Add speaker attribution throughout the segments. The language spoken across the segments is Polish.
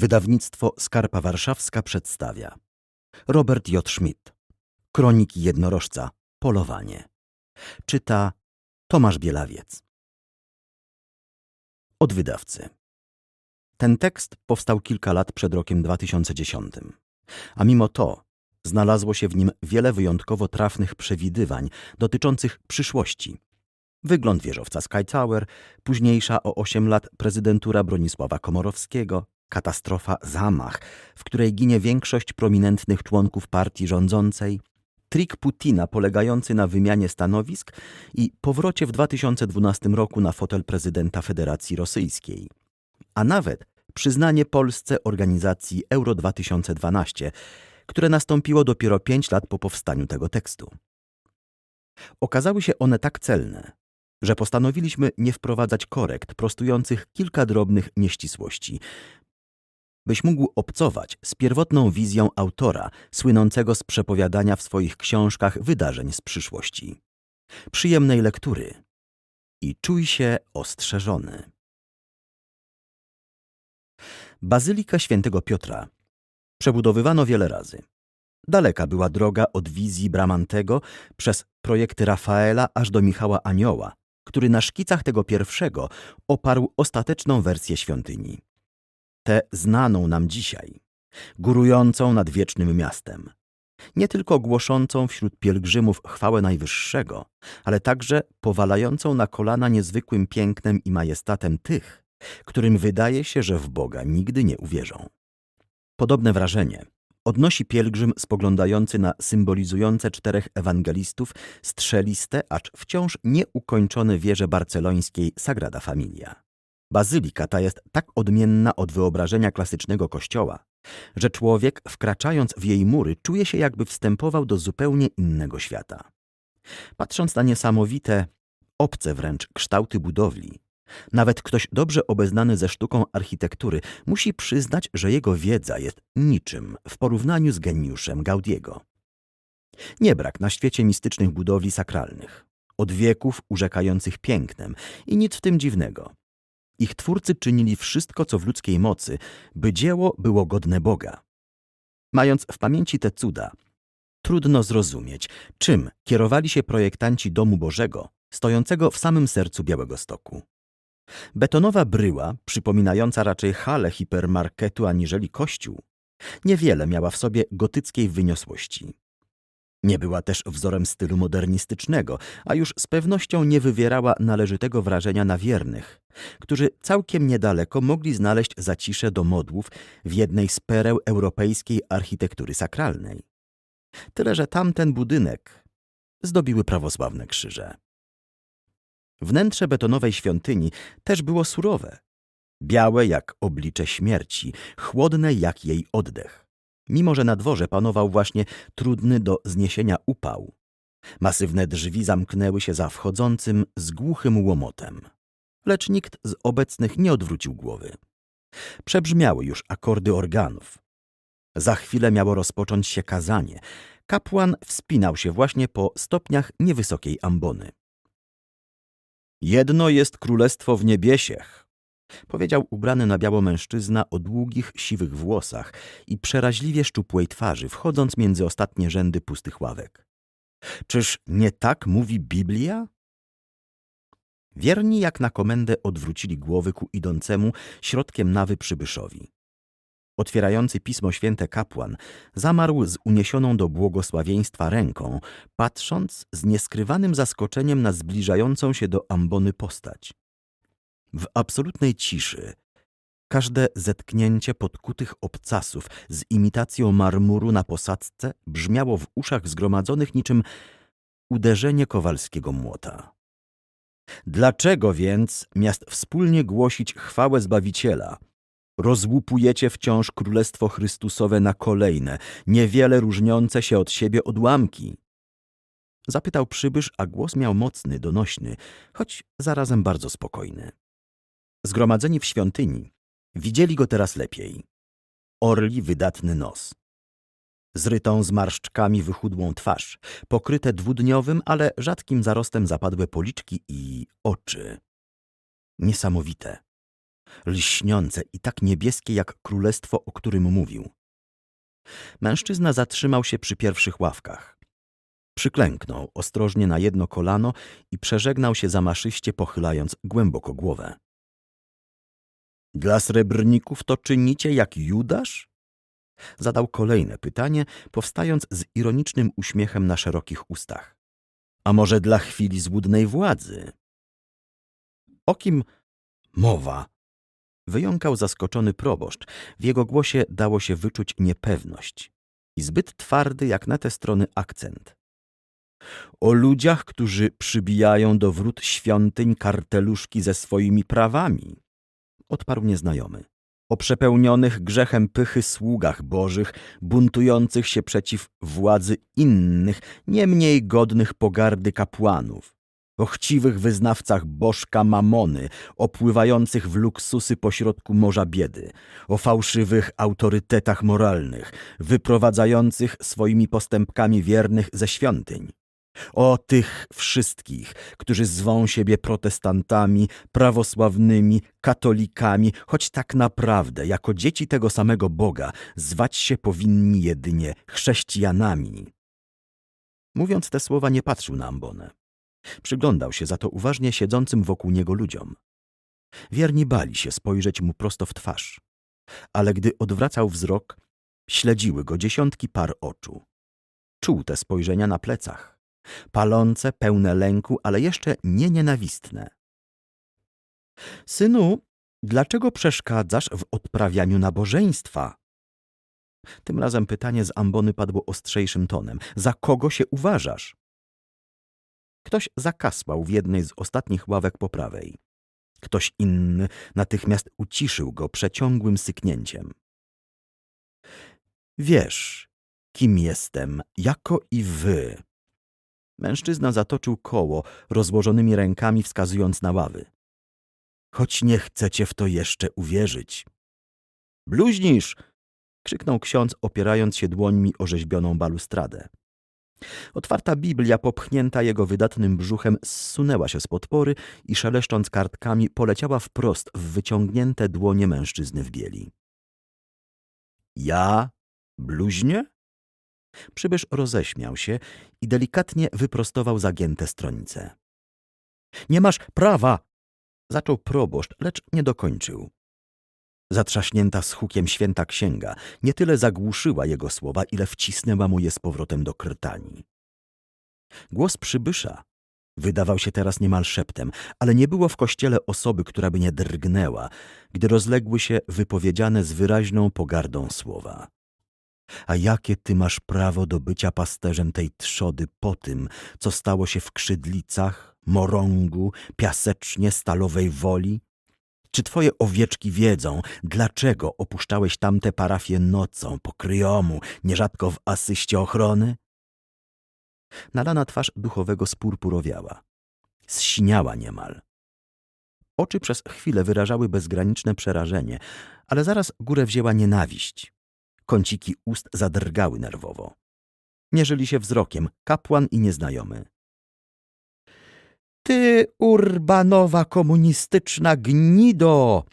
Speaker 1: Wydawnictwo Skarpa Warszawska przedstawia. Robert J. Schmidt. Kroniki jednorożca. Polowanie. Czyta Tomasz Bielawiec. Od wydawcy. Ten tekst powstał kilka lat przed rokiem 2010, a mimo to znalazło się w nim wiele wyjątkowo trafnych przewidywań dotyczących przyszłości. Wygląd wieżowca Sky Tower, późniejsza o 8 lat prezydentura Bronisława Komorowskiego, katastrofa zamach, w której ginie większość prominentnych członków partii rządzącej, trik Putina polegający na wymianie stanowisk i powrocie w 2012 roku na fotel prezydenta Federacji Rosyjskiej. A nawet przyznanie Polsce organizacji Euro 2012, które nastąpiło dopiero pięć lat po powstaniu tego tekstu. Okazały się one tak celne, że postanowiliśmy nie wprowadzać korekt prostujących kilka drobnych nieścisłości, byś mógł obcować z pierwotną wizją autora, słynącego z przepowiadania w swoich książkach wydarzeń z przyszłości. Przyjemnej lektury i czuj się ostrzeżony. Bazylika Świętego Piotra przebudowywano wiele razy. Daleka była droga od wizji Bramantego przez projekty Rafaela aż do Michała Anioła, który na szkicach tego pierwszego oparł ostateczną wersję świątyni tę znaną nam dzisiaj, górującą nad wiecznym miastem. Nie tylko głoszącą wśród pielgrzymów chwałę Najwyższego, ale także powalającą na kolana niezwykłym pięknem i majestatem tych, którym wydaje się, że w Boga nigdy nie uwierzą. Podobne wrażenie odnosi pielgrzym spoglądający na symbolizujące czterech ewangelistów strzeliste, acz wciąż nieukończone wieże barcelońskiej Sagrada Familia. Bazylika ta jest tak odmienna od wyobrażenia klasycznego kościoła, że człowiek, wkraczając w jej mury, czuje się jakby wstępował do zupełnie innego świata. Patrząc na niesamowite, obce wręcz kształty budowli, nawet ktoś dobrze obeznany ze sztuką architektury musi przyznać, że jego wiedza jest niczym w porównaniu z geniuszem Gaudiego. Nie brak na świecie mistycznych budowli sakralnych, od wieków urzekających pięknem i nic w tym dziwnego. Ich twórcy czynili wszystko, co w ludzkiej mocy, by dzieło było godne Boga. Mając w pamięci te cuda, trudno zrozumieć, czym kierowali się projektanci Domu Bożego, stojącego w samym sercu Białego Stoku. Betonowa bryła, przypominająca raczej halę hipermarketu aniżeli kościół, niewiele miała w sobie gotyckiej wyniosłości. Nie była też wzorem stylu modernistycznego, a już z pewnością nie wywierała należytego wrażenia na wiernych, którzy całkiem niedaleko mogli znaleźć zacisze do modłów w jednej z pereł europejskiej architektury sakralnej. Tyle, że tamten budynek zdobiły prawosławne krzyże. Wnętrze betonowej świątyni też było surowe, białe jak oblicze śmierci, chłodne jak jej oddech mimo że na dworze panował właśnie trudny do zniesienia upał. Masywne drzwi zamknęły się za wchodzącym z głuchym łomotem. Lecz nikt z obecnych nie odwrócił głowy. Przebrzmiały już akordy organów. Za chwilę miało rozpocząć się kazanie. Kapłan wspinał się właśnie po stopniach niewysokiej ambony. Jedno jest królestwo w niebiesiech, Powiedział ubrany na biało mężczyzna o długich, siwych włosach i przeraźliwie szczupłej twarzy, wchodząc między ostatnie rzędy pustych ławek. Czyż nie tak mówi Biblia? Wierni jak na komendę odwrócili głowy ku idącemu środkiem nawy przybyszowi. Otwierający Pismo Święte kapłan zamarł z uniesioną do błogosławieństwa ręką, patrząc z nieskrywanym zaskoczeniem na zbliżającą się do ambony postać. W absolutnej ciszy każde zetknięcie podkutych obcasów z imitacją marmuru na posadzce brzmiało w uszach zgromadzonych niczym uderzenie kowalskiego młota. Dlaczego więc, miast wspólnie głosić chwałę Zbawiciela, rozłupujecie wciąż Królestwo Chrystusowe na kolejne, niewiele różniące się od siebie odłamki? Zapytał przybysz, a głos miał mocny, donośny, choć zarazem bardzo spokojny. Zgromadzeni w świątyni widzieli go teraz lepiej. Orli wydatny nos. Zrytą zmarszczkami wychudłą twarz, pokryte dwudniowym, ale rzadkim zarostem zapadłe policzki i oczy. Niesamowite. lśniące i tak niebieskie jak królestwo, o którym mówił. Mężczyzna zatrzymał się przy pierwszych ławkach. Przyklęknął ostrożnie na jedno kolano i przeżegnał się zamaszyście, pochylając głęboko głowę. Dla srebrników to czynicie jak Judasz? Zadał kolejne pytanie, powstając z ironicznym uśmiechem na szerokich ustach. A może dla chwili złudnej władzy? O kim mowa? Wyjąkał zaskoczony proboszcz. W jego głosie dało się wyczuć niepewność i zbyt twardy jak na te strony akcent. O ludziach, którzy przybijają do wrót świątyń karteluszki ze swoimi prawami, odparł nieznajomy. O przepełnionych grzechem pychy sługach bożych, buntujących się przeciw władzy innych, nie mniej godnych pogardy kapłanów. O chciwych wyznawcach bożka mamony, opływających w luksusy pośrodku morza biedy. O fałszywych autorytetach moralnych, wyprowadzających swoimi postępkami wiernych ze świątyń. O tych wszystkich, którzy zwą siebie protestantami, prawosławnymi, katolikami, choć tak naprawdę, jako dzieci tego samego Boga, zwać się powinni jedynie chrześcijanami. Mówiąc te słowa, nie patrzył na ambonę. Przyglądał się za to uważnie siedzącym wokół niego ludziom. Wierni bali się spojrzeć mu prosto w twarz, ale gdy odwracał wzrok, śledziły go dziesiątki par oczu. Czuł te spojrzenia na plecach palące, pełne lęku, ale jeszcze nie nienawistne. Synu, dlaczego przeszkadzasz w odprawianiu nabożeństwa? Tym razem pytanie z ambony padło ostrzejszym tonem. Za kogo się uważasz? Ktoś zakasłał w jednej z ostatnich ławek po prawej. Ktoś inny natychmiast uciszył go przeciągłym syknięciem. Wiesz, kim jestem, jako i wy, Mężczyzna zatoczył koło, rozłożonymi rękami wskazując na ławy. Choć nie chcecie w to jeszcze uwierzyć. Bluźnisz! krzyknął ksiądz, opierając się dłońmi o rzeźbioną balustradę. Otwarta Biblia, popchnięta jego wydatnym brzuchem, zsunęła się z podpory i szeleszcząc kartkami poleciała wprost w wyciągnięte dłonie mężczyzny w bieli. Ja? Bluźnie? Przybysz roześmiał się i delikatnie wyprostował zagięte stronice. Nie masz prawa! Zaczął proboszcz, lecz nie dokończył. Zatrzaśnięta z hukiem święta księga nie tyle zagłuszyła jego słowa, ile wcisnęła mu je z powrotem do krtani. Głos przybysza wydawał się teraz niemal szeptem, ale nie było w kościele osoby, która by nie drgnęła, gdy rozległy się wypowiedziane z wyraźną pogardą słowa. A jakie ty masz prawo do bycia pasterzem tej trzody po tym, co stało się w Krzydlicach, Morągu, Piasecznie, Stalowej Woli? Czy twoje owieczki wiedzą, dlaczego opuszczałeś tamte parafie nocą, po kryjomu, nierzadko w asyście ochrony? Nalana twarz duchowego spurpurowiała. Zsiniała niemal. Oczy przez chwilę wyrażały bezgraniczne przerażenie, ale zaraz górę wzięła nienawiść. Kąciki ust zadrgały nerwowo. Mierzyli się wzrokiem kapłan i nieznajomy. Ty, urbanowa komunistyczna gnido!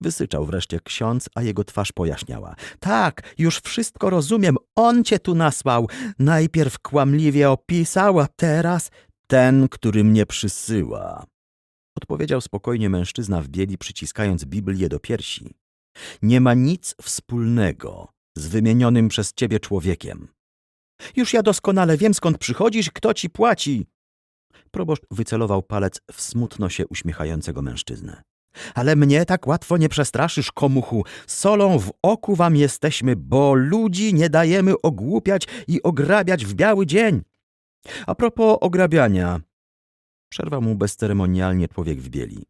Speaker 1: Wysyczał wreszcie ksiądz, a jego twarz pojaśniała. Tak, już wszystko rozumiem, on cię tu nasłał. Najpierw kłamliwie opisał, a teraz ten, który mnie przysyła. Odpowiedział spokojnie mężczyzna w bieli, przyciskając Biblię do piersi. Nie ma nic wspólnego z wymienionym przez ciebie człowiekiem. Już ja doskonale wiem, skąd przychodzisz, kto ci płaci. Proboszcz wycelował palec w smutno się uśmiechającego mężczyznę. Ale mnie tak łatwo nie przestraszysz, komuchu. Solą w oku wam jesteśmy, bo ludzi nie dajemy ogłupiać i ograbiać w biały dzień. A propos ograbiania, przerwał mu bezceremonialnie człowiek w bieli.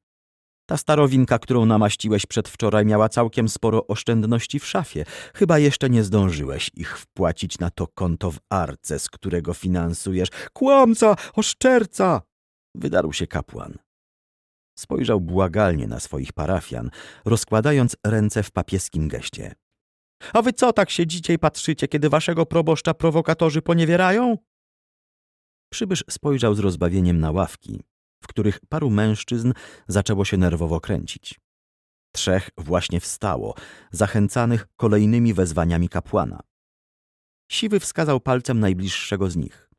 Speaker 1: Ta starowinka, którą namaściłeś przedwczoraj, miała całkiem sporo oszczędności w szafie. Chyba jeszcze nie zdążyłeś ich wpłacić na to konto w arce, z którego finansujesz. Kłamca! Oszczerca! Wydarł się kapłan. Spojrzał błagalnie na swoich parafian, rozkładając ręce w papieskim geście. A wy co tak siedzicie i patrzycie, kiedy waszego proboszcza prowokatorzy poniewierają? Przybysz spojrzał z rozbawieniem na ławki, w których paru mężczyzn zaczęło się nerwowo kręcić. Trzech właśnie wstało, zachęcanych kolejnymi wezwaniami kapłana. Siwy wskazał palcem najbliższego z nich.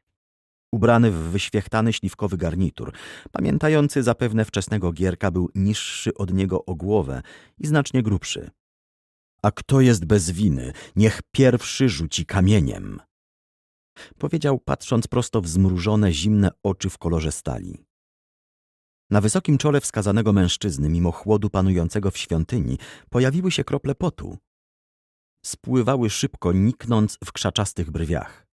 Speaker 1: Ubrany w wyświechtany śliwkowy garnitur, pamiętający zapewne wczesnego gierka, był niższy od niego o głowę i znacznie grubszy. A kto jest bez winy, niech pierwszy rzuci kamieniem. Powiedział, patrząc prosto w zmrużone, zimne oczy w kolorze stali. Na wysokim czole wskazanego mężczyzny, mimo chłodu panującego w świątyni, pojawiły się krople potu. Spływały szybko, niknąc w krzaczastych brwiach.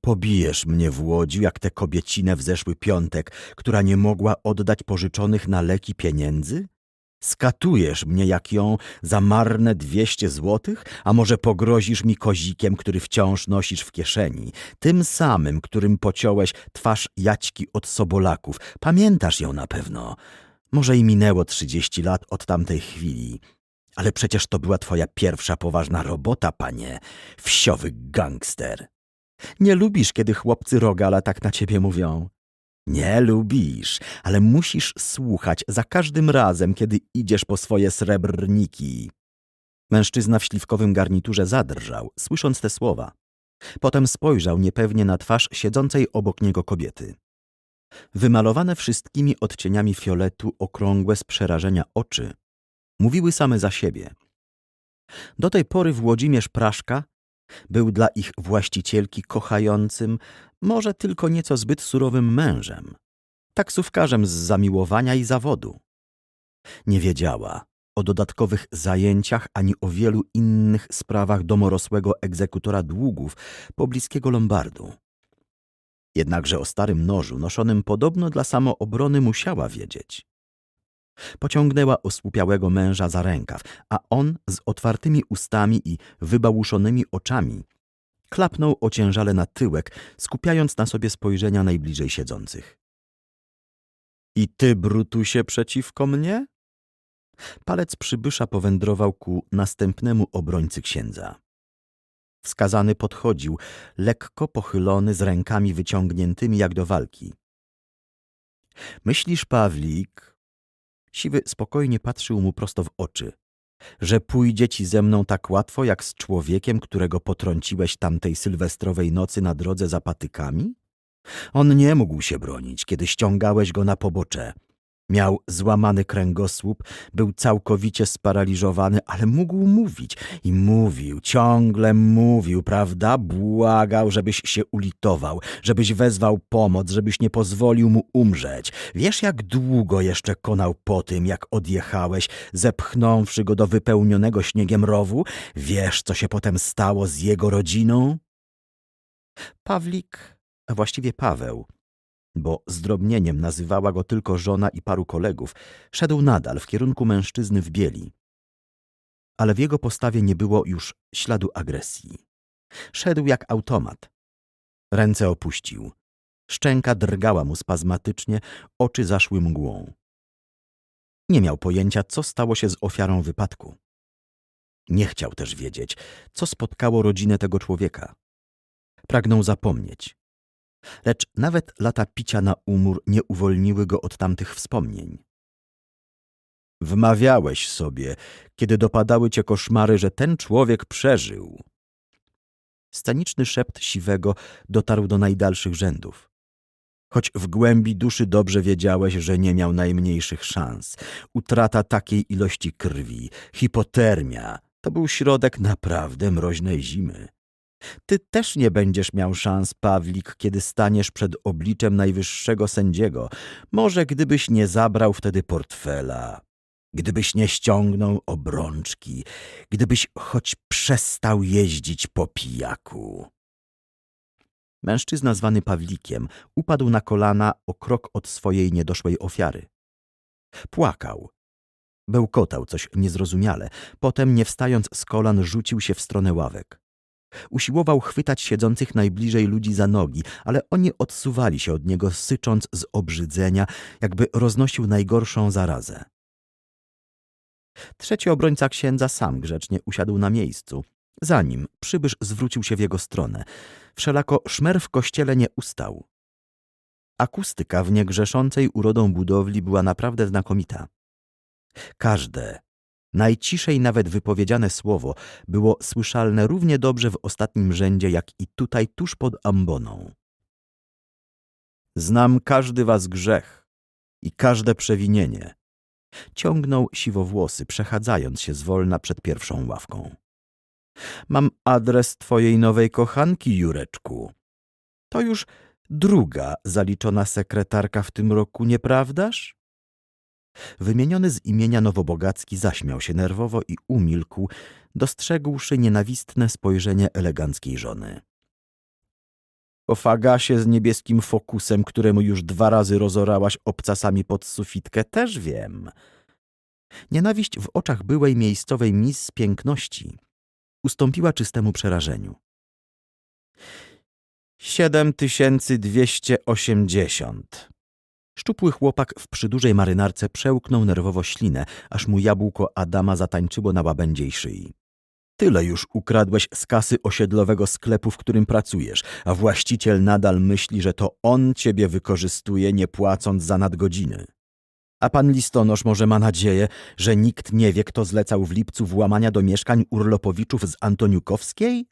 Speaker 1: Pobijesz mnie w łodziu, jak tę kobiecinę w zeszły piątek, która nie mogła oddać pożyczonych na leki pieniędzy? Skatujesz mnie jak ją za marne dwieście złotych, a może pogrozisz mi kozikiem, który wciąż nosisz w kieszeni, tym samym, którym pociąłeś twarz Jaćki od Sobolaków. Pamiętasz ją na pewno. Może i minęło trzydzieści lat od tamtej chwili. Ale przecież to była twoja pierwsza poważna robota, panie, wsiowy gangster. Nie lubisz, kiedy chłopcy rogala tak na ciebie mówią. Nie lubisz, ale musisz słuchać za każdym razem, kiedy idziesz po swoje srebrniki. Mężczyzna w śliwkowym garniturze zadrżał, słysząc te słowa. Potem spojrzał niepewnie na twarz siedzącej obok niego kobiety. Wymalowane wszystkimi odcieniami fioletu okrągłe z przerażenia oczy mówiły same za siebie. Do tej pory Włodzimierz Praszka był dla ich właścicielki kochającym, może tylko nieco zbyt surowym mężem, taksówkarzem z zamiłowania i zawodu. Nie wiedziała o dodatkowych zajęciach ani o wielu innych sprawach domorosłego egzekutora długów pobliskiego Lombardu. Jednakże o starym nożu noszonym podobno dla samoobrony musiała wiedzieć. Pociągnęła osłupiałego męża za rękaw, a on z otwartymi ustami i wybałuszonymi oczami klapnął ociężale na tyłek, skupiając na sobie spojrzenia najbliżej siedzących. I ty, Brutusie, przeciwko mnie? Palec przybysza powędrował ku następnemu obrońcy księdza. Wskazany podchodził, lekko pochylony, z rękami wyciągniętymi jak do walki. Myślisz, Pawlik, Siwy spokojnie patrzył mu prosto w oczy. Że pójdzie ci ze mną tak łatwo, jak z człowiekiem, którego potrąciłeś tamtej sylwestrowej nocy na drodze za patykami? On nie mógł się bronić, kiedy ściągałeś go na pobocze. Miał złamany kręgosłup, był całkowicie sparaliżowany, ale mógł mówić i mówił, ciągle mówił, prawda? Błagał, żebyś się ulitował, żebyś wezwał pomoc, żebyś nie pozwolił mu umrzeć. Wiesz, jak długo jeszcze konał po tym, jak odjechałeś, zepchnąwszy go do wypełnionego śniegiem rowu? Wiesz, co się potem stało z jego rodziną? Pawlik, a właściwie Paweł, bo zdrobnieniem nazywała go tylko żona i paru kolegów, szedł nadal w kierunku mężczyzny w bieli. Ale w jego postawie nie było już śladu agresji. Szedł jak automat. Ręce opuścił. Szczęka drgała mu spazmatycznie, oczy zaszły mgłą. Nie miał pojęcia, co stało się z ofiarą wypadku. Nie chciał też wiedzieć, co spotkało rodzinę tego człowieka. Pragnął zapomnieć, lecz nawet lata picia na umór nie uwolniły go od tamtych wspomnień. Wmawiałeś sobie, kiedy dopadały cię koszmary, że ten człowiek przeżył. Sceniczny szept siwego dotarł do najdalszych rzędów. Choć w głębi duszy dobrze wiedziałeś, że nie miał najmniejszych szans. Utrata takiej ilości krwi, hipotermia, to był środek naprawdę mroźnej zimy. Ty też nie będziesz miał szans, Pawlik, kiedy staniesz przed obliczem najwyższego sędziego. Może gdybyś nie zabrał wtedy portfela, gdybyś nie ściągnął obrączki, gdybyś choć przestał jeździć po pijaku. Mężczyzna zwany Pawlikiem upadł na kolana o krok od swojej niedoszłej ofiary. Płakał. Bełkotał coś niezrozumiale. Potem, nie wstając z kolan, rzucił się w stronę ławek. Usiłował chwytać siedzących najbliżej ludzi za nogi, ale oni odsuwali się od niego, sycząc z obrzydzenia, jakby roznosił najgorszą zarazę. Trzeci obrońca księdza sam grzecznie usiadł na miejscu. Zanim przybysz zwrócił się w jego stronę, wszelako szmer w kościele nie ustał. Akustyka w niegrzeszącej urodą budowli była naprawdę znakomita. Każde, najciszej nawet wypowiedziane słowo było słyszalne równie dobrze w ostatnim rzędzie, jak i tutaj tuż pod amboną. Znam każdy was grzech i każde przewinienie. Ciągnął siwowłosy, przechadzając się zwolna przed pierwszą ławką. Mam adres twojej nowej kochanki, Jureczku. To już druga zaliczona sekretarka w tym roku, nieprawdaż? Wymieniony z imienia Nowobogacki zaśmiał się nerwowo i umilkł, dostrzegłszy nienawistne spojrzenie eleganckiej żony. O fagasie z niebieskim fokusem, któremu już dwa razy rozorałaś obcasami pod sufitkę, też wiem. Nienawiść w oczach byłej miejscowej mis piękności ustąpiła czystemu przerażeniu. Siedem tysięcy dwieście osiemdziesiąt. Szczupły chłopak w przydużej marynarce przełknął nerwowo ślinę, aż mu jabłko Adama zatańczyło na łabędziej szyi. Tyle już ukradłeś z kasy osiedlowego sklepu, w którym pracujesz, a właściciel nadal myśli, że to on ciebie wykorzystuje, nie płacąc za nadgodziny. A pan listonosz może ma nadzieję, że nikt nie wie, kto zlecał w lipcu włamania do mieszkań urlopowiczów z Antoniukowskiej?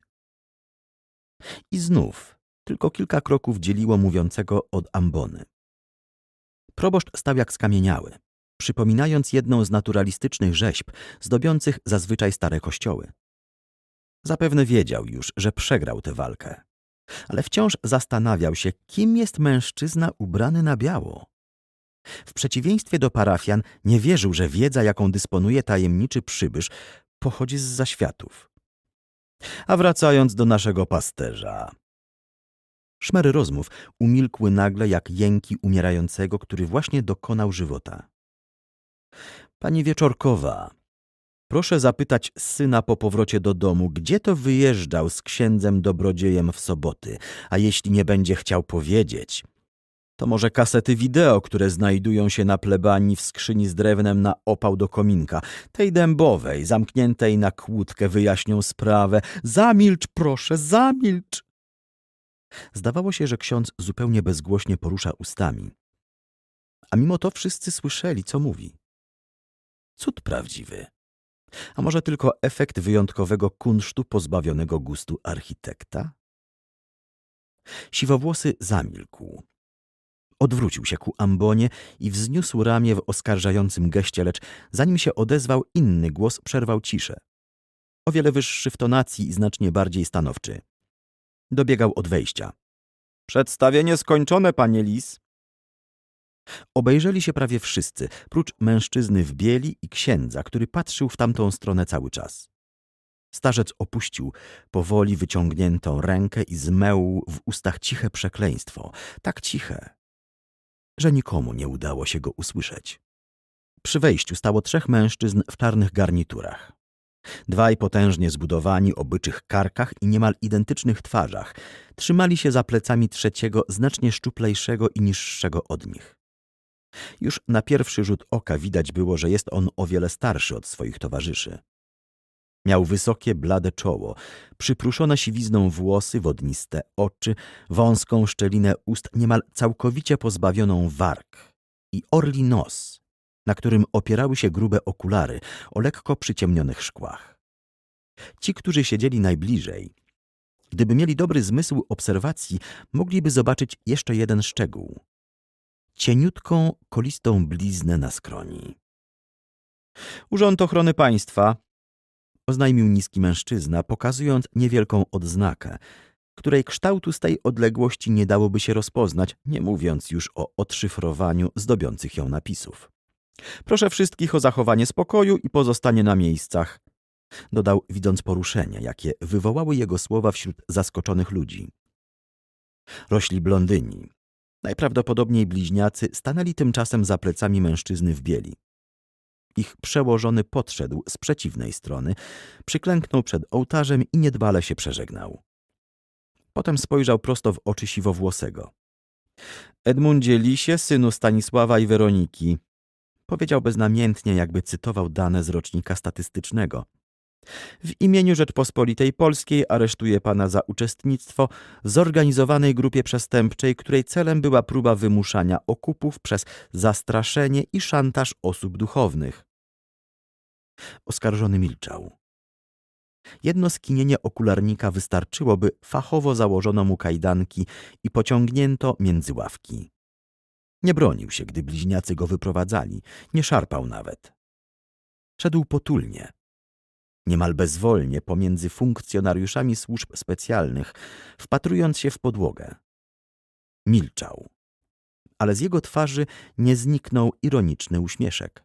Speaker 1: I znów tylko kilka kroków dzieliło mówiącego od ambony. Proboszcz stał jak skamieniały, przypominając jedną z naturalistycznych rzeźb zdobiących zazwyczaj stare kościoły. Zapewne wiedział już, że przegrał tę walkę, ale wciąż zastanawiał się, kim jest mężczyzna ubrany na biało. W przeciwieństwie do parafian nie wierzył, że wiedza, jaką dysponuje tajemniczy przybysz, pochodzi z zaświatów. A wracając do naszego pasterza. Szmery rozmów umilkły nagle jak jęki umierającego, który właśnie dokonał żywota. Pani Wieczorkowa, proszę zapytać syna po powrocie do domu, gdzie to wyjeżdżał z księdzem dobrodziejem w soboty, a jeśli nie będzie chciał powiedzieć, to może kasety wideo, które znajdują się na plebanii w skrzyni z drewnem na opał do kominka, tej dębowej, zamkniętej na kłódkę, wyjaśnią sprawę. Zamilcz, proszę, zamilcz! Zdawało się, że ksiądz zupełnie bezgłośnie porusza ustami. A mimo to wszyscy słyszeli, co mówi. Cud prawdziwy. A może tylko efekt wyjątkowego kunsztu pozbawionego gustu architekta? Siwowłosy zamilkł. Odwrócił się ku ambonie i wzniósł ramię w oskarżającym geście, lecz zanim się odezwał, inny głos przerwał ciszę. O wiele wyższy w tonacji i znacznie bardziej stanowczy. Dobiegał od wejścia. Przedstawienie skończone, panie Lis. Obejrzeli się prawie wszyscy, prócz mężczyzny w bieli i księdza, który patrzył w tamtą stronę cały czas. Starzec opuścił powoli wyciągniętą rękę i zmeł w ustach ciche przekleństwo, tak ciche, że nikomu nie udało się go usłyszeć. Przy wejściu stało trzech mężczyzn w czarnych garniturach. Dwaj potężnie zbudowani o byczych karkach i niemal identycznych twarzach trzymali się za plecami trzeciego, znacznie szczuplejszego i niższego od nich. Już na pierwszy rzut oka widać było, że jest on o wiele starszy od swoich towarzyszy. Miał wysokie, blade czoło, przypruszone siwizną włosy, wodniste oczy, wąską szczelinę ust, niemal całkowicie pozbawioną warg i orli nos, na którym opierały się grube okulary o lekko przyciemnionych szkłach. Ci, którzy siedzieli najbliżej, gdyby mieli dobry zmysł obserwacji, mogliby zobaczyć jeszcze jeden szczegół. Cieniutką, kolistą bliznę na skroni. Urząd Ochrony Państwa, oznajmił niski mężczyzna, pokazując niewielką odznakę, której kształtu z tej odległości nie dałoby się rozpoznać, nie mówiąc już o odszyfrowaniu zdobiących ją napisów. Proszę wszystkich o zachowanie spokoju i pozostanie na miejscach, dodał, widząc poruszenie, jakie wywołały jego słowa wśród zaskoczonych ludzi. Rośli blondyni. Najprawdopodobniej bliźniacy stanęli tymczasem za plecami mężczyzny w bieli. Ich przełożony podszedł z przeciwnej strony, przyklęknął przed ołtarzem i niedbale się przeżegnał. Potem spojrzał prosto w oczy siwowłosego. Edmundzie Lisie, synu Stanisława i Weroniki, powiedział beznamiętnie, jakby cytował dane z rocznika statystycznego. W imieniu Rzeczpospolitej Polskiej aresztuję pana za uczestnictwo w zorganizowanej grupie przestępczej, której celem była próba wymuszania okupów przez zastraszenie i szantaż osób duchownych. Oskarżony milczał. Jedno skinienie okularnika wystarczyło, by fachowo założono mu kajdanki i pociągnięto między ławki. Nie bronił się, gdy bliźniacy go wyprowadzali, nie szarpał nawet. Szedł potulnie, niemal bezwolnie pomiędzy funkcjonariuszami służb specjalnych, wpatrując się w podłogę. Milczał, ale z jego twarzy nie zniknął ironiczny uśmieszek.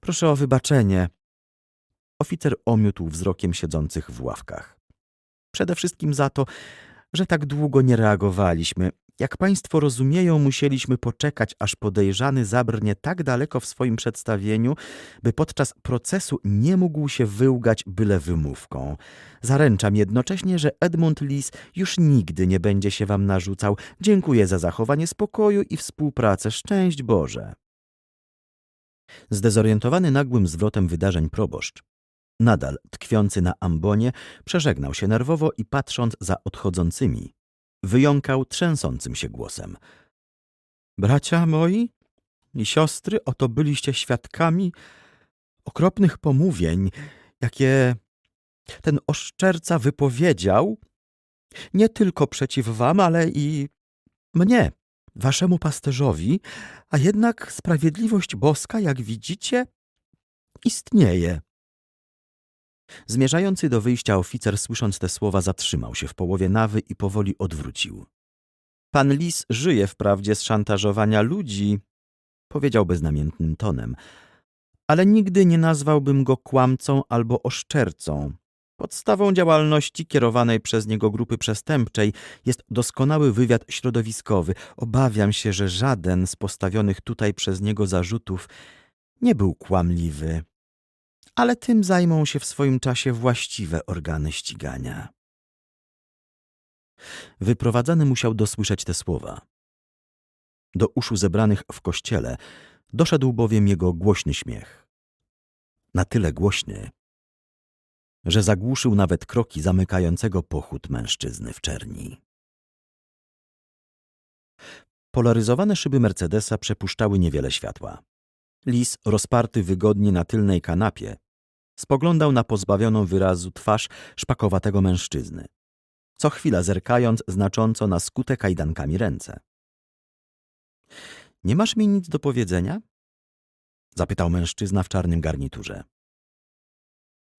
Speaker 1: Proszę o wybaczenie. Oficer omiótł wzrokiem siedzących w ławkach. Przede wszystkim za to, że tak długo nie reagowaliśmy. Jak państwo rozumieją, musieliśmy poczekać, aż podejrzany zabrnie tak daleko w swoim przedstawieniu, by podczas procesu nie mógł się wyłgać byle wymówką. Zaręczam jednocześnie, że Edmund Lis już nigdy nie będzie się wam narzucał. Dziękuję za zachowanie spokoju i współpracę. Szczęść Boże. Zdezorientowany nagłym zwrotem wydarzeń proboszcz, nadal tkwiący na ambonie, przeżegnał się nerwowo i patrząc za odchodzącymi, wyjąkał trzęsącym się głosem. Bracia moi i siostry, oto byliście świadkami okropnych pomówień, jakie ten oszczerca wypowiedział nie tylko przeciw wam, ale i mnie, waszemu pasterzowi, a jednak sprawiedliwość boska, jak widzicie, istnieje. Zmierzający do wyjścia oficer, słysząc te słowa, zatrzymał się w połowie nawy i powoli odwrócił. Pan Lis żyje wprawdzie z szantażowania ludzi, powiedział beznamiętnym tonem, ale nigdy nie nazwałbym go kłamcą albo oszczercą. Podstawą działalności kierowanej przez niego grupy przestępczej jest doskonały wywiad środowiskowy. Obawiam się, że żaden z postawionych tutaj przez niego zarzutów nie był kłamliwy ale tym zajmą się w swoim czasie właściwe organy ścigania. Wyprowadzany musiał dosłyszeć te słowa. Do uszu zebranych w kościele doszedł bowiem jego głośny śmiech. Na tyle głośny, że zagłuszył nawet kroki zamykającego pochód mężczyzny w czerni. Polaryzowane szyby Mercedesa przepuszczały niewiele światła. Lis, rozparty wygodnie na tylnej kanapie, spoglądał na pozbawioną wyrazu twarz szpakowatego mężczyzny, co chwila zerkając znacząco na skute kajdankami ręce. Nie masz mi nic do powiedzenia? zapytał mężczyzna w czarnym garniturze.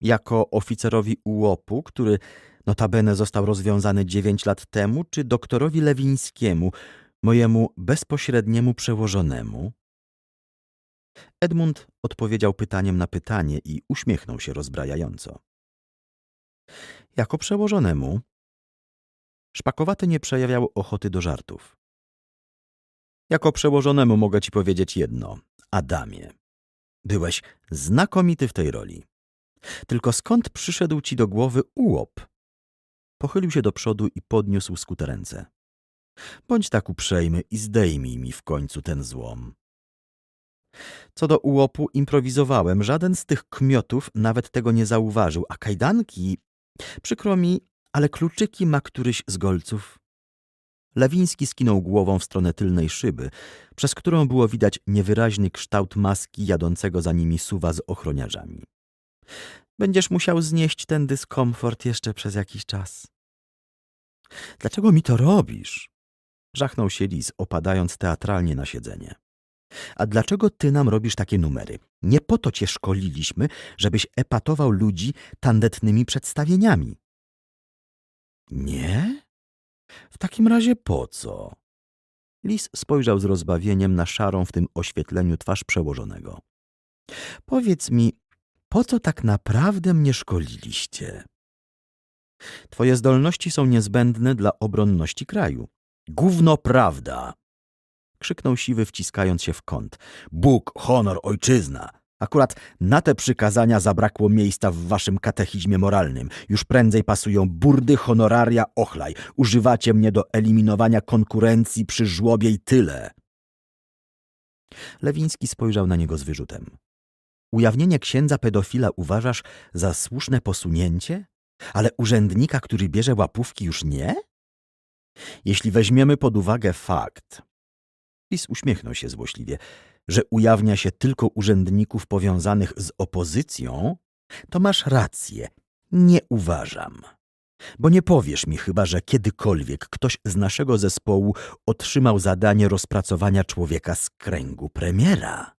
Speaker 1: Jako oficerowi ułopu, który notabene został rozwiązany dziewięć lat temu, czy doktorowi Lewińskiemu, mojemu bezpośredniemu przełożonemu? Edmund odpowiedział pytaniem na pytanie i uśmiechnął się rozbrajająco. Jako przełożonemu, szpakowaty nie przejawiał ochoty do żartów. Jako przełożonemu mogę ci powiedzieć jedno, Adamie. Byłeś znakomity w tej roli. Tylko skąd przyszedł ci do głowy ułop? Pochylił się do przodu i podniósł skute ręce. Bądź tak uprzejmy i zdejmij mi w końcu ten złom. Co do ułopu, improwizowałem. Żaden z tych kmiotów nawet tego nie zauważył. A kajdanki... Przykro mi, ale kluczyki ma któryś z golców. Lewiński skinął głową w stronę tylnej szyby, przez którą było widać niewyraźny kształt maski jadącego za nimi suwa z ochroniarzami. Będziesz musiał znieść ten dyskomfort jeszcze przez jakiś czas. Dlaczego mi to robisz? Żachnął się lis, opadając teatralnie na siedzenie. A dlaczego ty nam robisz takie numery? Nie po to cię szkoliliśmy, żebyś epatował ludzi tandetnymi przedstawieniami. Nie? W takim razie po co? Lis spojrzał z rozbawieniem na szarą w tym oświetleniu twarz przełożonego. Powiedz mi, po co tak naprawdę mnie szkoliliście? Twoje zdolności są niezbędne dla obronności kraju. Gówno prawda! Krzyknął siwy, wciskając się w kąt. Bóg, honor, ojczyzna! Akurat na te przykazania zabrakło miejsca w waszym katechizmie moralnym. Już prędzej pasują burdy, honoraria, ochlaj. Używacie mnie do eliminowania konkurencji przy żłobie i tyle. Lewiński spojrzał na niego z wyrzutem. Ujawnienie księdza pedofila uważasz za słuszne posunięcie? Ale urzędnika, który bierze łapówki, już nie? Jeśli weźmiemy pod uwagę fakt, Lis uśmiechnął się złośliwie, że ujawnia się tylko urzędników powiązanych z opozycją, to masz rację. Nie uważam. Bo nie powiesz mi chyba, że kiedykolwiek ktoś z naszego zespołu otrzymał zadanie rozpracowania człowieka z kręgu premiera.